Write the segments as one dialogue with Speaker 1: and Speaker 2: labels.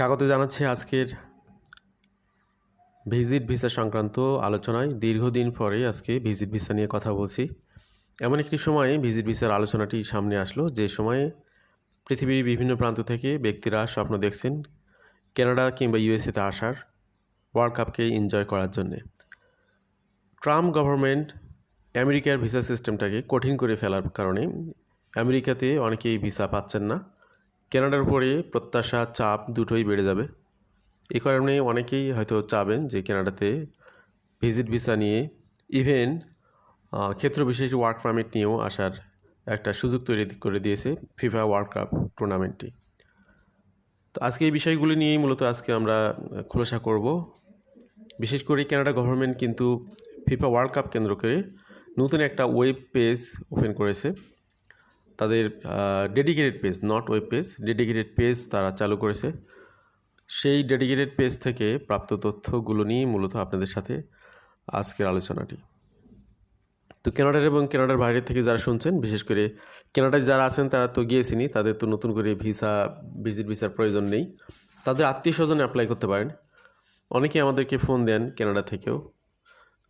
Speaker 1: স্বাগত জানাচ্ছি আজকের ভিজিট ভিসা সংক্রান্ত আলোচনায়। দীর্ঘদিন পরে আজকে ভিজিট ভিসা নিয়ে কথা বলছি। এমন একটি সময়ে ভিজিট ভিসার আলোচনাটি সামনে আসলো। যে সময়ে পৃথিবীর বিভিন্ন প্রান্ত থেকে ব্যক্তিরা স্বপ্ন দেখছেন কানাডা কিংবা ইউএসএতে আসার, ওয়ার্ল্ড কাপকে এনজয় করার জন্যে। ট্রাম্প গভর্নমেন্ট আমেরিকার ভিসা সিস্টেমটাকে কঠিন করে ফেলার কারণে আমেরিকাতে অনেকেই ভিসা পাচ্ছেন না। কেনাডার উপরে প্রত্যাশা, চাপ দুটোই বেড়ে যাবে। এই কারণে অনেকেই হয়তো চাবেন যে কেনাডাতে ভিজিট ভিসা নিয়ে, ইভেন ক্ষেত্র বিশেষ ওয়ার্ক পারমিট নিয়েও আসার একটা সুযোগ তৈরি করে দিয়েছে ফিফা ওয়ার্ল্ড কাপ টুর্নামেন্টটি। তো আজকে এই বিষয়গুলি নিয়েই মূলত আজকে আমরা খোলাসা করব। বিশেষ করে কানাডা গভর্নমেন্ট কিন্তু ফিফা ওয়ার্ল্ড কাপ কেন্দ্র করে নতুন একটা ওয়েব পেজ ওপেন করেছে। তাদের dedicated page not web page dedicated page তারা চালু করেছে। সেই ডেডিকেটেড পেজ থেকে প্রাপ্ত তথ্যগুলো নিয়ে মূলত আপনাদের সাথে আজকের আলোচনাটি। তো কেনাডার এবং কেনাডার বাইরে থেকে যারা শুনছেন, বিশেষ করে কেনাডায় যারা আছেন, তারা তো গিয়েছেনই, তাদের তো নতুন করে ভিসা ভিজিট ভিসার প্রয়োজন নেই। তাদের আত্মীয় স্বজন অ্যাপ্লাই করতে পারেন। অনেকে আমাদেরকে ফোন দেন কেনাডা থেকেও।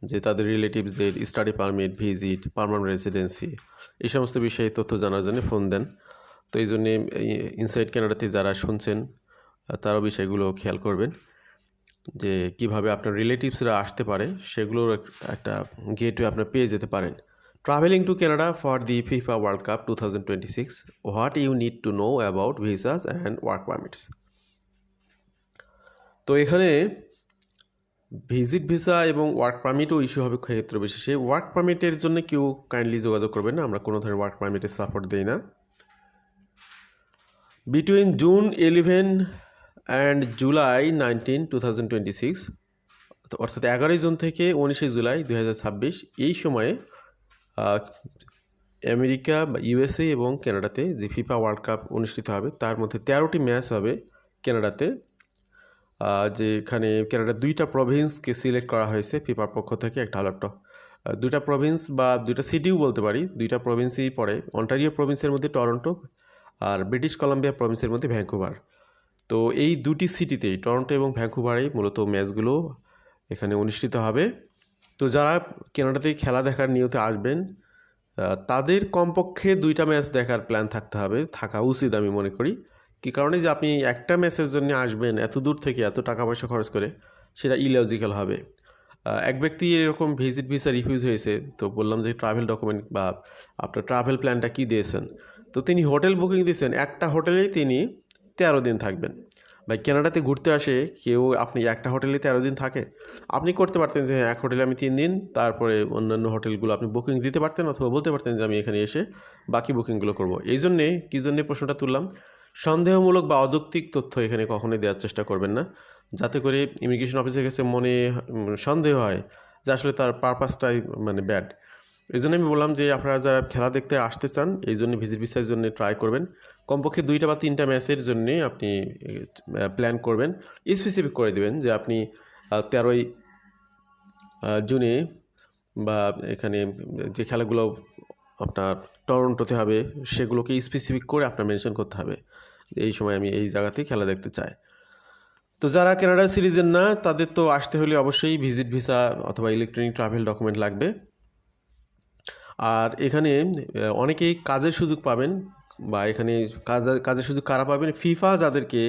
Speaker 1: যে তাদের রিলেটিভসদের study permit visit permanent residency এই সমস্ত বিষয়ে তথ্য জানার জন্য ফোন দেন। তো এই জন্যে ইনসাইড কেনাডাতে যারা শুনছেন, তারাও বিষয়গুলো খেয়াল করবেন যে কীভাবে আপনার রিলেটিভসরা আসতে পারে, সেগুলোর একটা গেটওয়ে আপনার পেয়ে যেতে পারেন। Travelling to Canada for the FIFA world cup two thousand twenty six what you need to know about visas and work permits তো এখানে ভিজিট ভিসা এবং ওয়ার্ক পারমিটও ইস্যু হবে ক্ষেত্র বিশেষে। ওয়ার্ক পারমিটের জন্য কেউ কাইন্ডলি যোগাযোগ করবেন না, আমরা কোনো ধরনের ওয়ার্ক পারমিটের সাপোর্ট দিই না। Between June eleven and July nineteen two thousand twenty six অর্থাৎ এগারোই জুন থেকে উনিশে জুলাই দু হাজার ছাব্বিশ, এই সময়ে আমেরিকা বা ইউএসএ এবং কানাডাতে যে ফিফা ওয়ার্ল্ড কাপ অনুষ্ঠিত হবে, তার মধ্যে তেরোটি ম্যাচ হবে কানাডাতে। যেখানে কানাডার দুইটা প্রভিন্সকে সিলেক্ট করা হয়েছে, ফিফার পক্ষ থেকে একটা হলো দুইটা প্রভিন্স বা দুইটা সিটিও বলতে পারি, দুইটা প্রভিন্সই পড়ে। অন্টারিও প্রভিন্সের মধ্যে টরন্টো আর ব্রিটিশ কলাম্বিয়া প্রভিন্সের মধ্যে ভ্যাঙ্কুভার তো এই দুটি সিটিতেই টরন্টো এবং ভ্যাঙ্কুভারেই মূলত ম্যাচগুলো এখানে অনুষ্ঠিত হবে। তো যারা কেনাডাতে খেলা দেখার নিয়তে আসবেন তাদের কমপক্ষে দুইটা ম্যাচ দেখার প্ল্যান থাকতে হবে, থাকা উচিত আমি মনে করি। কী কারণে যে আপনি একটা মেসেজ জন্য আসবেন এত দূর থেকে এত টাকা পয়সা খরচ করে, সেটা ইলজিক্যাল হবে। এক ব্যক্তি এরকম ভিজিট ভিসা রিফিউজ হয়েছে, তো বললাম যে ট্রাভেল ডকুমেন্ট বা আপনার ট্রাভেল প্ল্যানটা কী দিয়েছেন? তো তিনি হোটেল বুকিং দিয়েছেন, একটা হোটেলেই তিনি তেরো দিন থাকবেন। বা কেনাডাতে ঘুরতে আসে, কেউ আপনি একটা হোটেলে তেরো দিন থাকে, আপনি করতে পারতেন যে এক হোটেলে আমি তিন দিন, তারপরে অন্যান্য হোটেলগুলো আপনি বুকিং দিতে পারতেন অথবা বলতে পারতেন যে আমি এখানে এসে বাকি বুকিংগুলো করব। এই জন্যে, কী জন্যে প্রশ্নটা তুললাম? সন্দেহমূলক বা অযৌক্তিক তথ্য এখানে কখনোই দেওয়ার চেষ্টা করবেন না। যাতে করে ইমিগ্রেশন অফিসের কাছে মনে সন্দেহ হয় যে আসলে তার পারপাসটাই মানে ব্যাড এই জন্য আমি বললাম যে আপনারা যারা খেলা দেখতে আসতে চান এই জন্য ভিজিট ভিসার জন্য ট্রাই করবেন। কমপক্ষে দুইটা বা তিনটা ম্যাচের জন্যে আপনি প্ল্যান করবেন। স্পেসিফিক করে দেবেন যে আপনি তেরোই জুনে বা এখানে যে খেলাগুলো আপনার টরন্টোতে হবে, সেগুলোকে স্পেসিফিক করে আপনার মেনশন করতে হবে। এই সময় আমি এই জায়গাতেই খেলা দেখতে চাই। তো যারা কানাডার সিরিজের না, তাদের তো আসতে হলে অবশ্যই ভিজিট ভিসা অথবা ইলেকট্রনিক ট্রাভেল ডকুমেন্ট লাগবে। আর এখানে অনেকেই কাজের সুযোগ পাবেন বা এখানে কাজ, কাজের সুযোগ কারা পাবেন? ফিফা যাদেরকে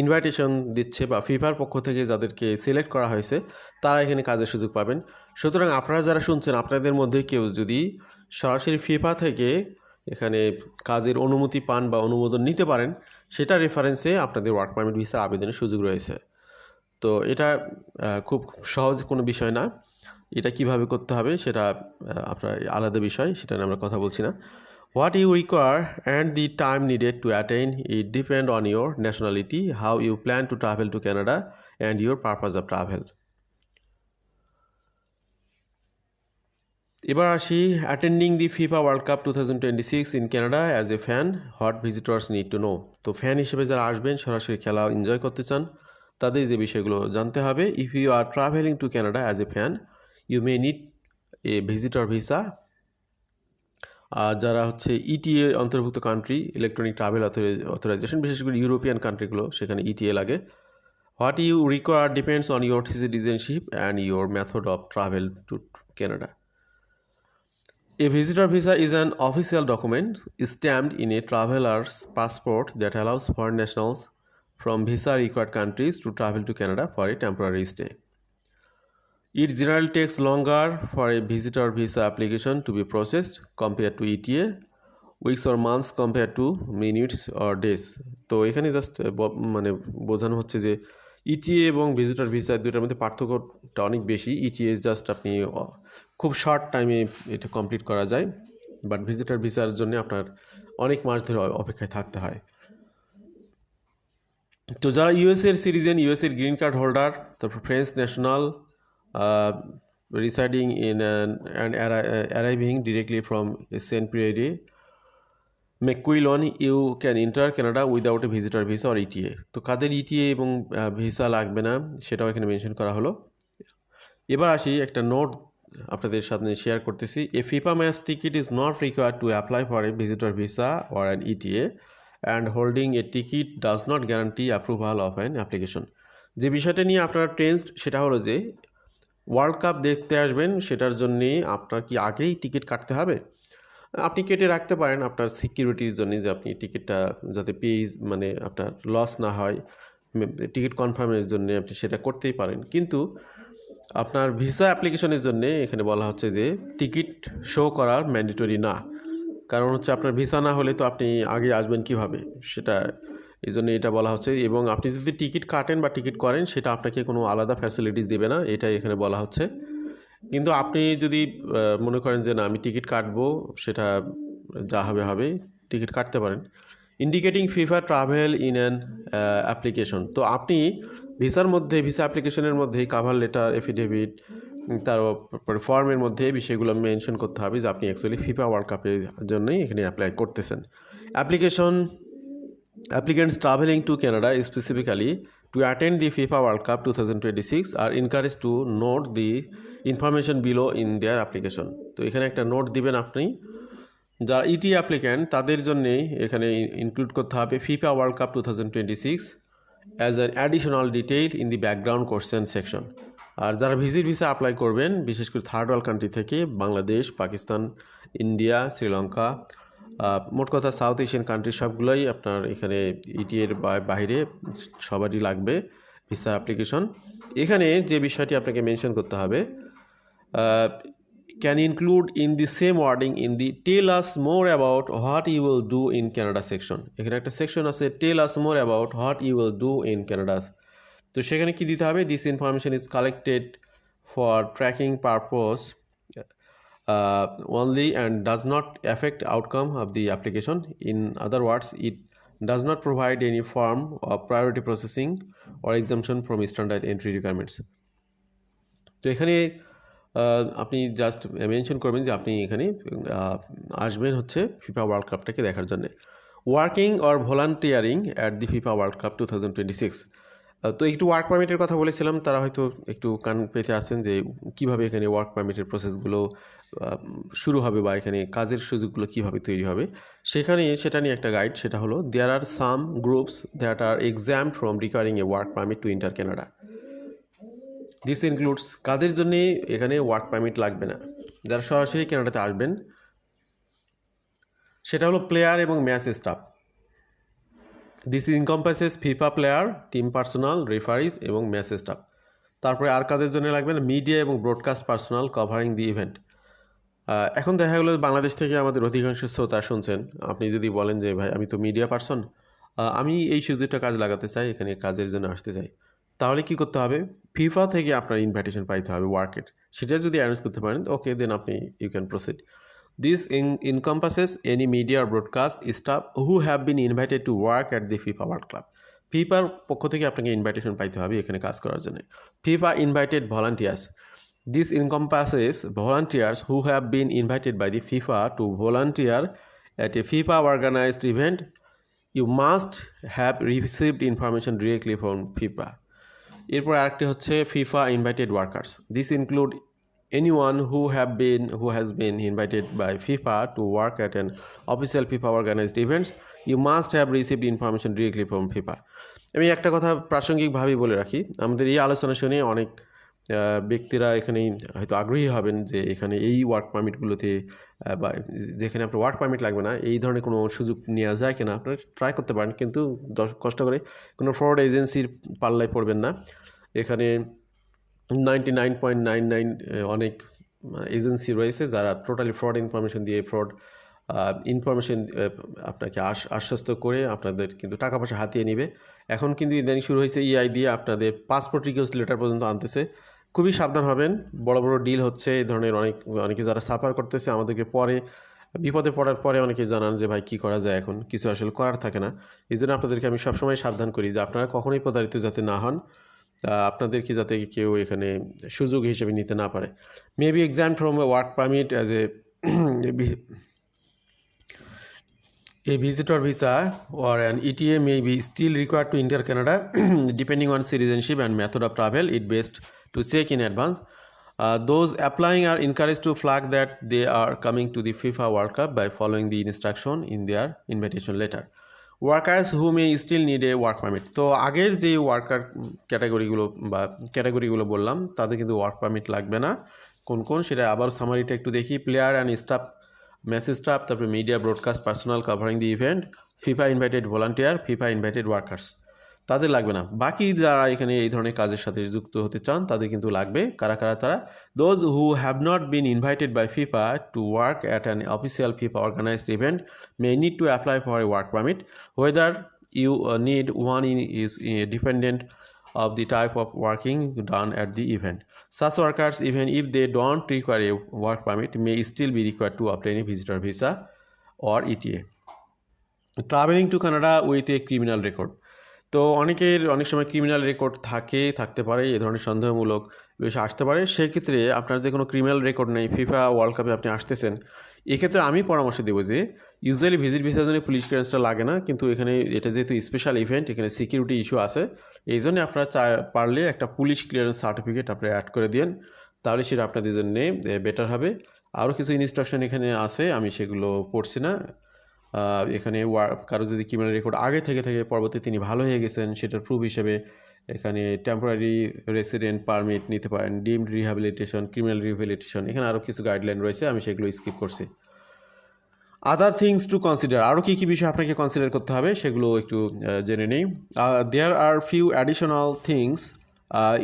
Speaker 1: ইনভাইটেশন দিচ্ছে বা ফিফার পক্ষ থেকে যাদেরকে সিলেক্ট করা হয়েছে, তারা এখানে কাজের সুযোগ পাবেন। সুতরাং আপনারা যারা শুনছেন, আপনাদের মধ্যে কেউ যদি সরাসরি ফিফা থেকে এখানে কাজের অনুমতি পান বা অনুমোদন নিতে পারেন, সেটা রেফারেন্সে আপনাদের ওয়ার্ক পারমিট ভিসার আবেদনের সুযোগ রয়েছে। তো এটা খুব সহজ কোনো বিষয় না। এটা কীভাবে করতে হবে সেটা আপনার আলাদা বিষয়, সেটা নিয়ে আমরা কথা বলছি না। What you require and the time needed to attend it depend on your nationality how you plan to travel to Canada and your purpose of travel এবার আসি attending the FIFA world cup two thousand twenty six in Canada as a fan what visitors need to know তো fan হিসেবে যারা আসবেন, সরাসরি খেলা enjoy করতে চান, তাদের যে বিষয়গুলো জানতে হবে if you are travelling to Canada as a fan you may need a visitor visa আর যারা হচ্ছে ইটিএ অন্তর্ভুক্ত কান্ট্রি ইলেকট্রনিক ট্রাভেল অথরাইজেশন বিশেষ করে ইউরোপিয়ান কান্ট্রিগুলো সেখানে ইটিএ লাগে। What you require depends on your citizenship and your method of travel to Canada. A visitor visa is an official document stamped in a traveler's passport that allows foreign nationals from visa required countries to travel to Canada for a temporary stay. It generally takes longer for a visitor visa application to be processed compared to ETA, weeks or months compared to minutes or days. তো এখানে just মানে বোঝানো হচ্ছে যে ETE এবং visitor visa দুটার মধ্যে পার্থক্যটা অনেক বেশি ইটিএ জাস্ট আপনি খুব শর্ট টাইমে এটা কমপ্লিট করা যায় বাট ভিজিটার ভিসার জন্য আপনার অনেক মাস ধরে অপেক্ষায় থাকতে হয়। তো যারা ইউএসএর সিটিজেন ইউএসএর গ্রিন কার্ড হোল্ডার তারপর French national residing in and arriving directly from Saint পিরিয়ডে Miquelon you can enter Canada without a visitor visa or ETA তো কাদের ইটিএ এবং ভিসা লাগবে না, সেটাও এখানে মেনশন করা হলো। এবার আসি একটা নোট আপনাদের সাথে শেয়ার করতেছি। A FIFA match ticket is not require to apply for a visitor visa or an ETA and holding a ticket does not guarantee approval of an application যে বিষয়টা নিয়ে আপনারা টেন্সড সেটা হলো যে ওয়ার্ল্ড কাপ দেখতে আসবেন, সেটার জন্যে আপনার কি আগেই টিকিট কাটতে হবে? আপনি কেটে রাখতে পারেন আপনার সিকিউরিটির জন্য যে আপনি টিকিটটা যাতে পেয়ে মানে আপনার লস না হয় টিকিট কনফার্মের জন্য আপনি সেটা করতেই পারেন। কিন্তু আপনার ভিসা অ্যাপ্লিকেশনের জন্য এখানে বলা হচ্ছে যে টিকিট শো করার ম্যান্ডেটরি না। কারণ হচ্ছে আপনার ভিসা না হলে তো আপনি আগে আসবেন কীভাবে? সেটা এই জন্য এটা বলা হচ্ছে। এবং আপনি যদি টিকিট কাটেন বা টিকিট করেন, সেটা আপনাকে কোনো আলাদা ফ্যাসিলিটিস দেবে না। এটাই এখানে বলা হচ্ছে। কিন্তু আপনি যদি মনে করেন যে না, আমি টিকিট কাটবো, সেটা যা হবে হবে, টিকিট কাটতে পারেন। Indicating FIFA travel in an application তো আপনি ভিসার মধ্যে, ভিসা অ্যাপ্লিকেশনের মধ্যে কাভার লেটার এফিডেভিট তারপরে ফর্মের মধ্যে এই বিষয়গুলো মেনশন করতে হবে যে আপনি অ্যাকচুয়ালি ফিফা ওয়ার্ল্ড কাপের জন্যই এখানে অ্যাপ্লাই করতেছেন। Application Applicants traveling to Canada specifically to attend the FIFA World Cup 2026 are encouraged to note the information below in their application তো এখানে একটা নোট দিবেন আপনি, যারা ইটি অ্যাপ্লিক্যান্ট তাদের জন্য এখানে ইনক্লুড করতে হবে FIFA world cup two thousand twenty six as an additional detail in the background question section আর যারা ভিজিট ভিসা অ্যাপ্লাই করবেন, বিশেষ করে থার্ড ওয়ার্ল্ড কান্ট্রি থেকে, বাংলাদেশ, পাকিস্তান, ইন্ডিয়া, শ্রীলঙ্কা মোট কথা সাউথ এশিয়ান কান্ট্রি সবগুলোই আপনার এখানে ইটিএর বাইরে সবারই লাগবে ভিসা অ্যাপ্লিকেশন এখানে যে বিষয়টি আপনাকে মেনশন করতে হবে can include in the same wording in the tell us more about what you will do in Canada section এখানে একটা সেকশন আছে tell us more about what you will do in Canada তো সেখানে কি দিতে হবে this information is collected for tracking purpose uh, only and does not affect outcome of the application in other words it does not provide any form of priority processing or exemption from standard entry requirements তো এখানে আহ, আপনি just mention করবেন যে আপনি এখানে আসবেন হচ্ছে FIFA world কাপটাকে দেখার জন্য। Working or volunteering at the FIFA world cup two thousand twenty six তো একটু ওয়ার্ক পারমিটের কথা বলেছিলাম, তারা হয়তো একটু কান পেতে আছেন যে কীভাবে এখানে ওয়ার্ক পারমিটের প্রসেসগুলো শুরু হবে বা এখানে কাজের সুযোগগুলো কীভাবে তৈরি হবে। সেখানে সেটা নিয়ে একটা গাইড সেটা হলো there are some groups that are exempt from requiring a work permit to enter Canada this includes কাদের জন্যে এখানে ওয়ার্ক পারমিট লাগবে না? যারা সরাসরি কানাডাতে আসবেন, সেটা হলো প্লেয়ার এবং match staff this encompasses FIFA player team personnel referees এবং ম্যাচ স্টাফ তারপরে আর কাদের জন্য লাগবে না? মিডিয়া এবং broadcast personnel covering the event এখন দেখা গেলো বাংলাদেশ থেকে আমাদের অধিকাংশ শ্রোতা শুনছেন। আপনি যদি বলেন যে, ভাই, আমি তো মিডিয়া পার্সন আমি এই সুযোগটা কাজে লাগাতে চাই, এখানে কাজের জন্য আসতে চাই। তাহলে কি করতে হবে? ফিফা থেকে আপনার ইনভাইটেশন পাইতে হবে ওয়ার্কের সেটা যদি অ্যারেঞ্জ করতে পারেন ওকে দেন আপনি you can proceed this in encompasses any media broadcast staff who have been invited to work at the FIFA world club ফিফার পক্ষ থেকে আপনাকে ইনভাইটেশন পাইতে হবে এখানে কাজ করার জন্য। FIFA invited volunteers this encompasses volunteers who have been invited by the FIFA to volunteer at a FIFA organised event you must have received information directly from FIFA. এরপর আরেকটি হচ্ছে FIFA invited workers this include any one who have been who has been invited by FIFA to work at an official FIFA organised events you must have received information directly from FIFA আমি একটা কথা প্রাসঙ্গিকভাবেই বলে রাখি। আমাদের এই আলোচনা শুনে অনেক ব্যক্তিরা এখানেই হয়তো আগ্রহী হবেন যে এখানে এই ওয়ার্ক পারমিটগুলোতে বা যেখানে আপনার ওয়ার্ক পারমিট লাগবে না, এই ধরনের কোনো সুযোগ নেওয়া যায় কিনা আপনারা ট্রাই করতে পারেন, কিন্তু কষ্ট করে কোনো ফ্রড এজেন্সির পাল্লায় পড়বেন না। এখানে ninety nine point nine nine অনেক এজেন্সি রয়েছে যারা টোটালি ফ্রড ইনফরমেশন দিয়ে ফ্রড ইনফরমেশন আপনাকে আশ আশ্বস্ত করে আপনাদের কিন্তু টাকা পয়সা হাতিয়ে নেবে। এখন কিন্তু ইদানিং শুরু হয়েছে ইআই দিয়ে আপনাদের পাসপোর্ট রিকোয়েস্ট লেটার পর্যন্ত আনতেছে। খুবই সাবধান হবেন। বড় বড় ডিল হচ্ছে এই ধরনের অনেক, অনেকে যারা সাফার করতেছে আমাদেরকে পরে, বিপদে পড়ার পরে অনেকে জানান যে, ভাই, কী করা যায় এখন? কিছু আসলে করার থাকে না। এই জন্য আপনাদেরকে আমি সবসময় সাবধান করি যে, আপনারা কখনোই প্রতারিত যাতে না হন। আপনাদেরকে যাতে কেউ এখানে সুযোগ হিসেবে নিতে না পারে। Maybe exempt from a work permit as a A visitor visa or an ETA may be still required to enter Canada depending on citizenship and method of travel. It best to check in advance. Uh, those applying are encouraged to flag that they are coming to the FIFA World Cup by following the instruction in their invitation letter. Workers who may still need a work permit তো আগের যে worker ক্যাটাগরিগুলো বা ক্যাটাগরিগুলো বললাম তাদের কিন্তু work permit লাগবে না। কোন কোন? সেটা আবার সামারিটা একটু দেখি। Player and staff message staff তারপরে media broadcast personnel covering the event FIFA invited volunteer FIFA invited workers তাদের লাগবে না। বাকি যারা এখানে এই ধরনের কাজের সাথে যুক্ত হতে চান তাদের কিন্তু লাগবে। কারা কারা? তারা those who have not been invited by FIFA to work at an official FIFA organised event may need to apply for a work permit whether you need one in is dependent of the type of working done at the event. Such workers, even if they don't require a work permit may still be required to a visitor visa or E ETA. Travelling to Canada with a criminal record তো অনেকের অনেক সময় criminal record থাকে, থাকতে পারে, এ ধরনের সন্দেহমূলক বিষয় আসতে পারে। সেক্ষেত্রে আপনার যে কোনো ক্রিমিনাল রেকর্ড নেই ফিফা ওয়ার্ল্ড কাপে আপনি আসতেছেন, এক্ষেত্রে আমি পরামর্শ দেবো যে ইউজুয়ালি ভিজিট ভিসার জন্য পুলিশ ক্লিয়ারেন্সটা লাগে না, কিন্তু এখানে এটা যেহেতু স্পেশাল ইভেন্ট এখানে সিকিউরিটি ইস্যু আছে, এই জন্য আপনারা চা, পারলে একটা পুলিশ ক্লিয়ারেন্স সার্টিফিকেট আপনারা অ্যাড করে দিন তাহলে সেটা আপনাদের জন্য বেটার হবে। আরও কিছু ইনস্ট্রাকশন এখানে আছে, আমি সেগুলো পড়ছি না। এখানে কারও যদি ক্রিমিনাল রেকর্ড আগে থেকে থাকে, পরবর্তী তিনি ভালো হয়ে গেছেন, সেটার প্রুফ হিসেবে এখানে টেম্পোরারি রেসিডেন্ট পারমিট নিতে পারেন ডিমড রিহ্যাবিলিটেশন ক্রিমিনাল রিহ্যাবিলিটেশন এখানে আরও কিছু গাইডলাইন রয়েছে, আমি সেগুলো স্কিপ করছি। আদার থিংস টু কনসিডার আরও কী কী বিষয় আপনাকে কনসিডার করতে হবে, সেগুলো একটু জেনে নিই। There are few additional things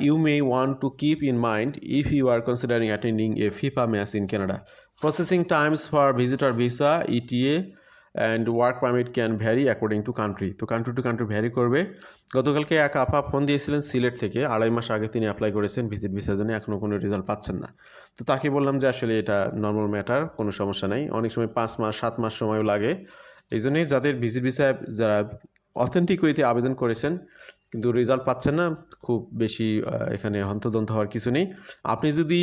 Speaker 1: you may want to keep in mind if you are considering attending a FIFA match in Canada processing times for visitor visa ETA and work permit can vary according to country তো country to country vary করবে। গতকালকে এক আপা phone দিয়েছিলেন সিলেট থেকে। আড়াই মাস আগে তিনি অ্যাপ্লাই করেছেন ভিজিট ভিসার জন্য এখনও কোনো রেজাল্ট পাচ্ছেন না। তো তাকে বললাম যে আসলে এটা নর্মাল ম্যাটার কোনো সমস্যা নাই। অনেক সময় পাঁচ মাস, সাত মাস সময়ও লাগে। এই জন্যই যাদের ভিজিট ভিসা যারা অথেন্টিক ওয়েতে আবেদন করেছেন কিন্তু রেজাল্ট পাচ্ছেন না, খুব বেশি এখানে হন্তদন্ত হওয়ার কিছু নেই। আপনি যদি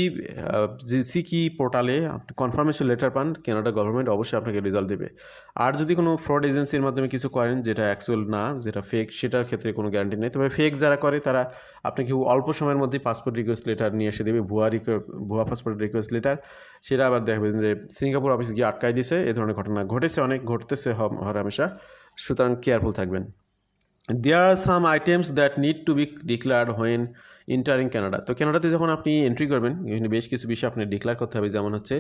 Speaker 1: সিকি পোর্টালে আপনি কনফার্মেশন লেটার পান কানাডা গভর্নমেন্ট অবশ্যই আপনাকে রেজাল্ট দেবে। আর যদি কোনো ফ্রড এজেন্সির মাধ্যমে কিছু করেন, যেটা অ্যাকচুয়াল না, যেটা ফেক সেটার ক্ষেত্রে কোনো গ্যারান্টি নেই। তবে ফেক যারা করে, তারা আপনাকে অল্প সময়ের মধ্যে পাসপোর্ট রিকোয়েস্ট লেটার নিয়ে এসে দেবে, ভুয়া ভুয়া পাসপোর্ট রিকোয়েস্ট লেটার সেটা আবার দেখবেন যে সিঙ্গাপুর অফিস গিয়ে আটকায় দিছে, এ ধরনের ঘটনা ঘটেছে অনেক, ঘটতেছে হর হামেশা সুতরাং কেয়ারফুল থাকবেন। There are some items that need to be declared when entering Canada তো ক্যানাডাতে যখন আপনি এন্ট্রি করবেন, এখানে বেশ কিছু বিষয় আপনি ডিক্লেয়ার করতে হবে। যেমন হচ্ছে,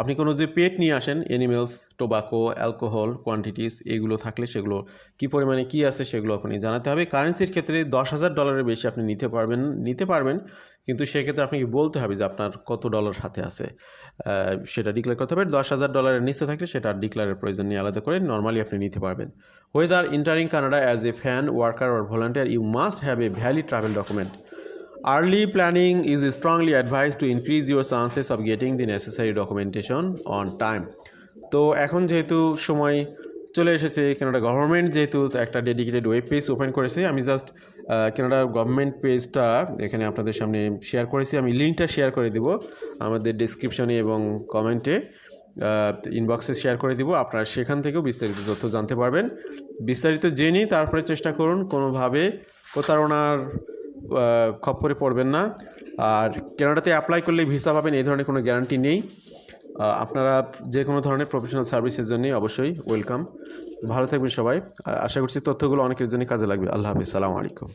Speaker 1: আপনি কোনো যে পেট নিয়ে আসেন এনিমেলস টোবাকো অ্যালকোহল কোয়ান্টিটিস এগুলো থাকলে সেগুলো কী পরিমাণে কী আছে সেগুলো আপনি জানাতে হবে। কারেন্সির ক্ষেত্রে দশ হাজার ডলারের বেশি আপনি নিতে পারবেন নিতে পারবেন। কিন্তু সেক্ষেত্রে আপনাকে বলতে হবে যে আপনার কত ডলার সাথে আছে। সেটা ডিক্লেয়ার করতে হবে। দশ হাজার ডলারের নিচে থাকলে সেটা আর প্রয়োজন নিয়ে আলাদা করে নর্মালি আপনি নিতে পারবেন। Whether entering Canada as a fan worker or volunteer you must have a valid travel document early planning is strongly advise to increase your chances of getting the necessary documentation on time তো এখন যেহেতু সময় চলে এসেছে কেন government যেহেতু একটা dedicated web page open করেছে, আমি জাস্ট কানাডা গভর্নমেন্ট পেজটা এখানে আপনাদের সামনে শেয়ার করেছি। আমি লিঙ্কটা শেয়ার করে দিব আমাদের ডিসক্রিপশনে এবং কমেন্টে ইনবক্সে শেয়ার করে দিব। আপনারা সেখান থেকেও বিস্তারিত তথ্য জানতে পারবেন। বিস্তারিত জেনে তারপরে চেষ্টা করুন, কোনোভাবে প্রতারণার খপ্পরে পড়বেন না। আর কানাডাতে অ্যাপ্লাই করলে ভিসা পাবেন, এই ধরনের কোনো গ্যারান্টি নেই। আপনারা যে কোনো ধরনের প্রফেশনাল সার্ভিসের জন্যই অবশ্যই ওয়েলকাম ভালো থাকবেন সবাই। আশা করছি তথ্যগুলো অনেকের জন্য কাজে লাগবে। আল্লাহ হাফিজ। সালাম আলাইকুম।